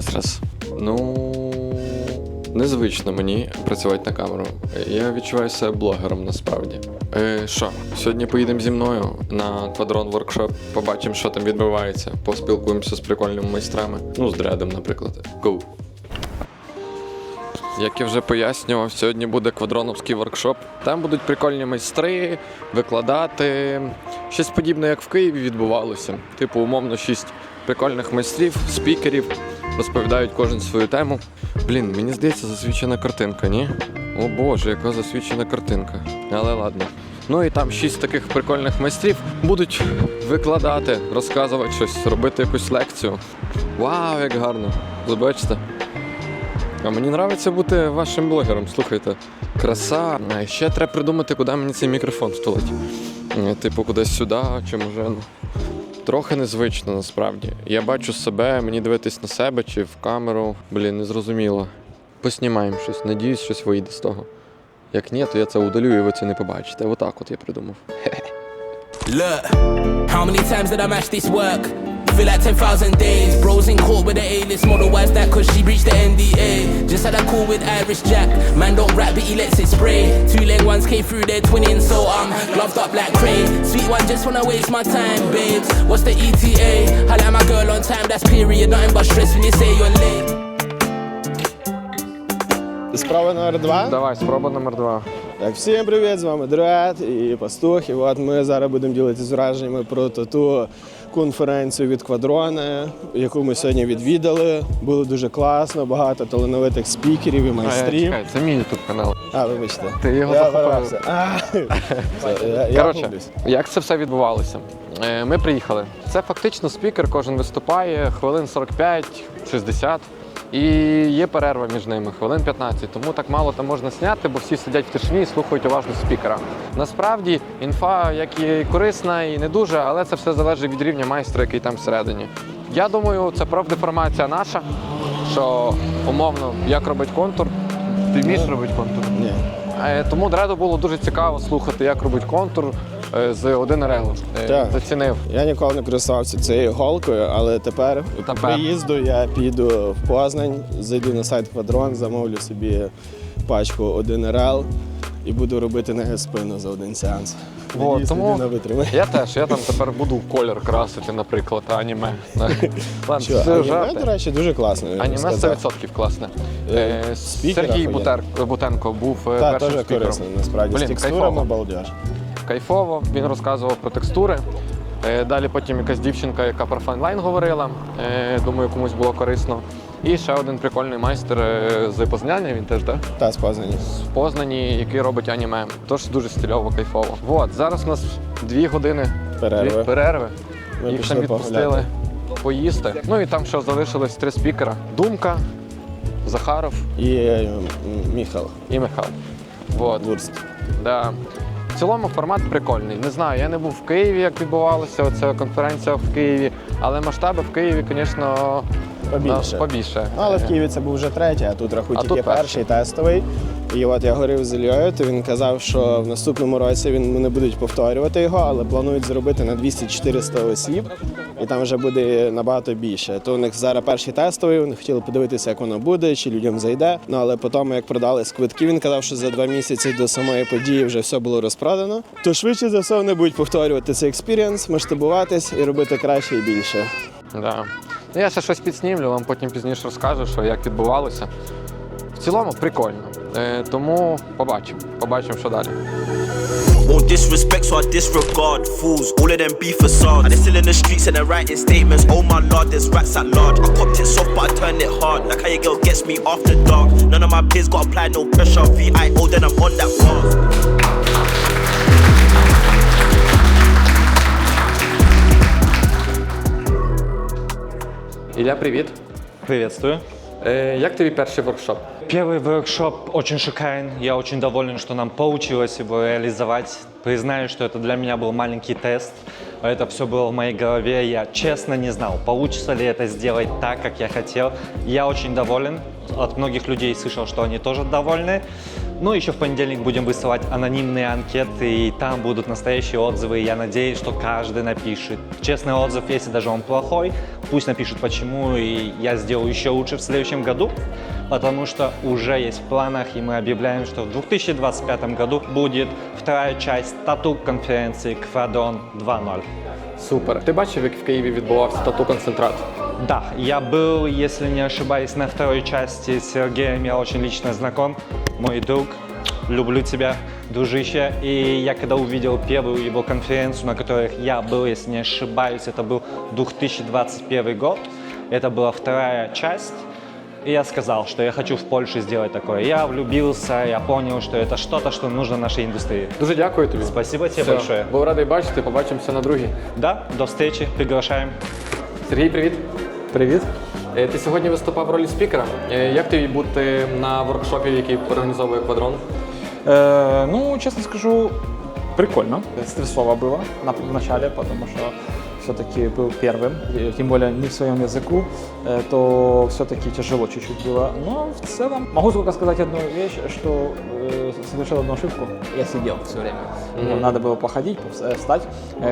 раз, раз. Ну. Незвично мені працювати на камеру. Я відчуваю себе блогером насправді. Е, що, сьогодні поїдемо зі мною на квадрон воркшоп, побачимо, що там відбувається, поспілкуємося з прикольними майстрами. Ну, з дредом, наприклад. Go! Як я вже пояснював, сьогодні буде квадроновський воркшоп. Там будуть прикольні майстри викладати щось подібне, як в Києві відбувалося. Типу, умовно, шість прикольних майстрів, спікерів, розповідають кожен свою тему. Блін, мені здається, засвічена картинка, ні? О Боже, яка засвічена картинка. Але ладно. Ну і там шість таких прикольних майстрів будуть викладати, розказувати щось, робити якусь лекцію. Вау, як гарно! Забачте. А мені подобається бути вашим блогером, слухайте. Краса. А ще треба придумати, куди мені цей мікрофон втулить. Е, Типу, кудись сюди, чи може. Трохи незвично насправді. Я бачу себе, мені дивитись на себе чи в камеру. Блін, незрозуміло. Поснімаємо щось, надіюсь, щось вийде з того. Як ні, то я це удалю і ви це не побачите. Отак от я придумав. Look, how many times did I match this work? Feel like 10,000 days. Bros in court with the A-list model. Why's that? Cause she breached the NDA. Just had a call with Irish Jack. Man don't rap, but he lets it spray. Two leg ones came through, they're twinning, so I'm gloved up like Cray. Sweet one, just wanna waste my time, babes. What's the ETA? I like my girl on time, that's period. Nothing but stress when you say you're late. Справа номер два. Давай, спроба номер два. Так, всім привіт, з вами Дред і Пастух. І от ми зараз будемо ділитися враженнями про ту конференцію від Квадрони, яку ми сьогодні відвідали. Було дуже класно, багато талановитих спікерів і майстрів. Чекай, це мій ютуб канал. А, вибачте. Ти його я захопив. А, я, я Коротше, як це все відбувалося? Е, Ми приїхали. Це фактично спікер, кожен виступає хвилин 45-60. І є перерва між ними, хвилин 15. Тому так мало там можна зняти, бо всі сидять в тишині і слухають уважно спікера. Насправді інфа, як і корисна, і не дуже, але це все залежить від рівня майстра, який там всередині. Я думаю, це профдеформація наша, що умовно, як робить контур. Ти вмієш робити контур? Ні. Е, Тому дреду було дуже цікаво слухати, як робить контур з 1 рел. Е, Так. Зацінив. Я ніколи не користувався цією голкою, але тепер по Тепер. приїзду я піду в Познань, зайду на сайт Квадрон, замовлю собі пачку 1 РЛ і буду робити нею спину за один сеанс. От, Надіюсь, тому- людина витримає. Я теж, я там тепер буду колір красити, наприклад, аніме. Ладно, Що, це аніме, жарти. до речі, дуже класно. я Аніме сказав. 100% класне. Е, Е, спікер Сергій. Бутер, Бутенко був е, Так, першим теж спікером. корисно, насправді. Блін, З текстурами кайфово. балдеж. Кайфово, він розказував про текстури. Е, Далі потім якась дівчинка, яка про файнлайн говорила. Е, Думаю, комусь було корисно. І ще один прикольний майстер е, з Познання, він теж, так? Та з Познані. в Познані, який робить аніме. Тож дуже стильово, кайфово. От, зараз у нас дві години Перерви. дві перерви. Ми Їх там відпустили поїсти. Ну і там ще залишилось три спікера: Думка, Захаров І Міхал і Михайло. От. Вурст. Да. В цілому формат прикольний. Не знаю, я не був в Києві, як відбувалася оця конференція в Києві, але масштаби в Києві, звісно, Побільше. побільше. Але в Києві це був вже третій, а тут рахуй А тільки тут перший. тестовий. І от я говорив з Ільєю, то він казав, що в наступному році він не будуть повторювати його, але планують зробити на 200-400 осіб, і там вже буде набагато більше. То у них зараз перший тестовий, вони хотіли подивитися, як воно буде, чи людям зайде. Ну але потім, як продали квитки, він казав, що за два місяці до самої події вже все було розпродано. То швидше за все вони будуть повторювати цей експірієнс, масштабуватись і робити краще і більше. Да. Ну, я ще щось підснімлю, вам потім пізніше розкажу, що як відбувалося. В цілому прикольно. Е, тому побачимо. Побачимо, що далі. Won't disrespect, so I disregard fools. All of them be facades. And they're still in the streets and they're writing statements. Oh my lord, there's rats at large. I copped it soft, but I turned it hard. Like how your girl gets me after dark. None of my peers got apply no pressure. VIO, then I'm on that fast. Ілля, привіт. Приветствую. Е, як тобі перший воркшоп? Первый воркшоп очень шикарен. Я очень доволен, что нам получилось его реализовать. Признаю, что это для меня был маленький тест. Это все было в моей голове. Я честно не знал, получится ли это сделать так, как я хотел. Я очень доволен. От многих людей слышал, что они тоже довольны. Ну, еще в понедельник будем высылать анонимные анкеты, и там будут настоящие отзывы. Я надеюсь, что каждый напишет. Честный отзыв, если даже он плохой, пусть напишет почему, и я сделаю еще лучше в следующем году, потому что уже есть в планах, и мы объявляем, что в 2025 году будет вторая часть тату-конференции «Квадрон 2.0». Супер. Ти бачив, як в Києві відбувався тату-концентрат? Да, я был, если не ошибаюсь, на второй части с Сергеем. Я очень лично знаком. Мой друг. Люблю тебя, дружище. И я когда увидел первую его конференцию, на которой я был, если не ошибаюсь, это был 2021 год. Это была вторая часть. И я сказал, что я хочу в Польше сделать такое. Я влюбился, я понял, что это что-то, что нужно нашей индустрии. Дуже дякую тобі. Спасибо тебе Все. большое. Був радий бачити, побачимося на другій. Да, до встречи, приглашаем. Сергій, привіт. Привіт. Е, Ти сьогодні виступав в ролі спікера. Е, Як тобі бути на воркшопі, який організовує квадрон? Е, ну, чесно скажу, прикольно. Стресово було на, в тому що все-таки был первым, тем более не в своем языку, э, то все-таки тяжело чуть-чуть было. Но в целом могу только сказать одну вещь, что э, совершил одну ошибку. Я сидел все время. Ну, Надо было походить, э, встать,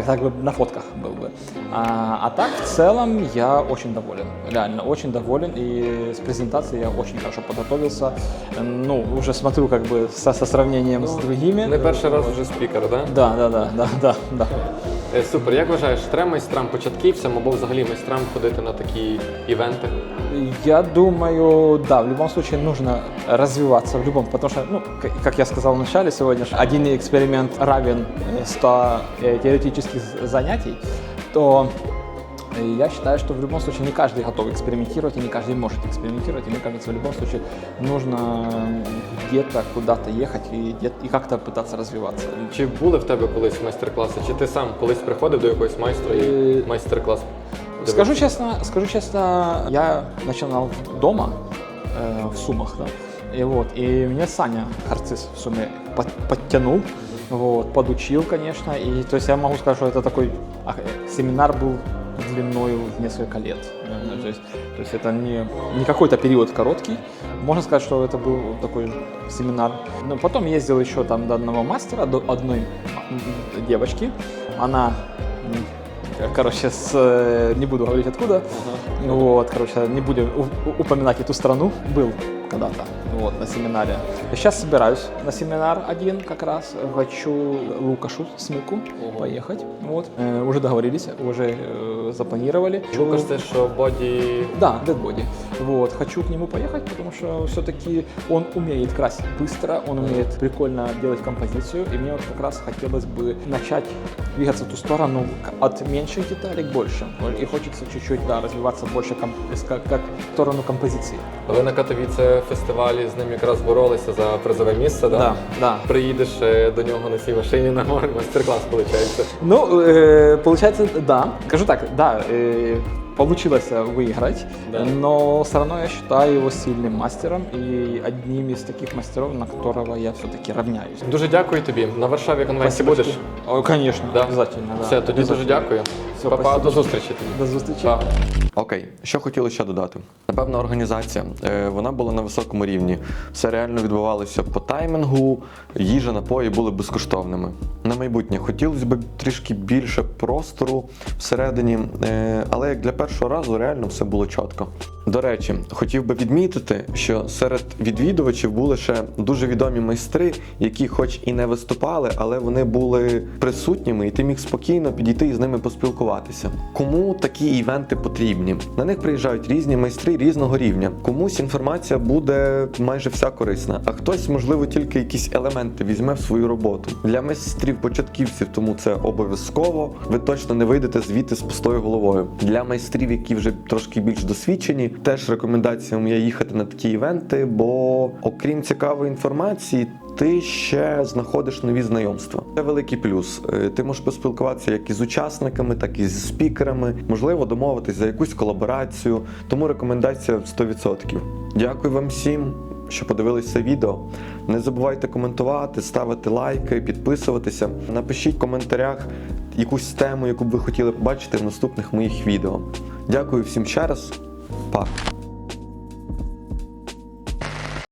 так бы на фотках был бы. А, а так в целом я очень доволен, реально очень доволен. И с презентацией я очень хорошо подготовился. Ну, уже смотрю как бы со, со сравнением с другими. Не перший раз вже спікер, так? Да? Да, да, да, да, да, да. Е, Супер. Як вважаєш, треба майстрам початківцям або взагалі майстрам ходити на такі івенти? Я думаю, да, в любом случае нужно развиваться в любом, потому что, ну, к- как я сказал в начале сегодня, что один эксперимент равен э, 100 э, теоретических занятий, то э, я считаю, что в любом случае не каждый готов экспериментировать, и не каждый может экспериментировать, и мне кажется, в любом случае нужно где-то куда-то ехать и, где- и как-то пытаться развиваться. Чи були в тебе колись майстер-класи? Чи ти сам колись приходив до якогось майстра і Е, майстер-клас? дивився? Скажу честно, скажу честно, я начинал дома э, в Сумах, да, и вот, и мне Саня Харцис в Суме под- подтянул, вот, подучил, конечно, и то есть я могу сказать, что это такой а, э, семинар был длиною в несколько лет, э, то есть, то есть это не, не какой-то период короткий, можно сказать, что это был такой семинар. Но потом ездил еще там до одного мастера, до одной девочки, она Короче, с, не буду говорить откуда. Вот, короче, не будем упоминать эту страну. Был когда-то вот, на семинаре. Я сейчас собираюсь на семинар один как раз. Хочу Лукашу Смыку поехать. Вот. Э, уже договорились, уже э, запланировали. Лукаш це що боді. Да, Dead Body. Вот, хочу к нему поехать, потому что все-таки он умеет красить быстро, он умеет прикольно делать композицию, и мне вот как раз хотелось бы начать двигаться в ту сторону к- от меньших деталей к большим. И хочется чуть-чуть, да, развиваться больше ком- с- как, как в сторону композиции. Ви на Катовіце фестивалі з ним якраз боролися за призове місце, да? Да, да. Приїдеш е, до нього на цій машині на майстер-клас, виходить. Ну, э, получается, да. Кажу так, да, э, получилось выиграть, Да. но все равно я считаю его сильным мастером и одним из таких мастеров, на которого я все-таки равняюсь. Дуже дякую тобі. На Варшаві конвенції будеш? О, конечно, Да? обязательно. Да. Все, тоді дуже дякую. Все, Папа, спасибо. до зустрічі. До зустрічі. Так. Окей, що хотіли ще додати? Напевно, організація. Е, Вона була на високому рівні. Все реально відбувалося по таймінгу, їжа, напої були безкоштовними. На майбутнє хотілося б трішки більше простору всередині, е, але як для першого разу реально все було чітко. До речі, хотів би відмітити, що серед відвідувачів були ще дуже відомі майстри, які, хоч і не виступали, але вони були присутніми, і ти міг спокійно підійти і з ними поспілкуватися. Кому такі івенти потрібні? На них приїжджають різні майстри різного рівня. Комусь інформація буде майже вся корисна, а хтось, можливо, тільки якісь елементи візьме в свою роботу. Для майстрів-початківців тому це обов'язково. Ви точно не вийдете звідти з пустою головою. Для майстрів, які вже трошки більш досвідчені, теж рекомендація моя їхати на такі івенти, бо окрім цікавої інформації. Ти ще знаходиш нові знайомства. Це великий плюс. Е, Ти можеш поспілкуватися як із учасниками, так і зі спікерами, можливо, домовитись за якусь колаборацію. Тому рекомендація 100%. Дякую вам всім, що подивились це відео. Не забувайте коментувати, ставити лайки, підписуватися. Напишіть в коментарях якусь тему, яку б ви хотіли побачити в наступних моїх відео. Дякую всім ще раз. Па!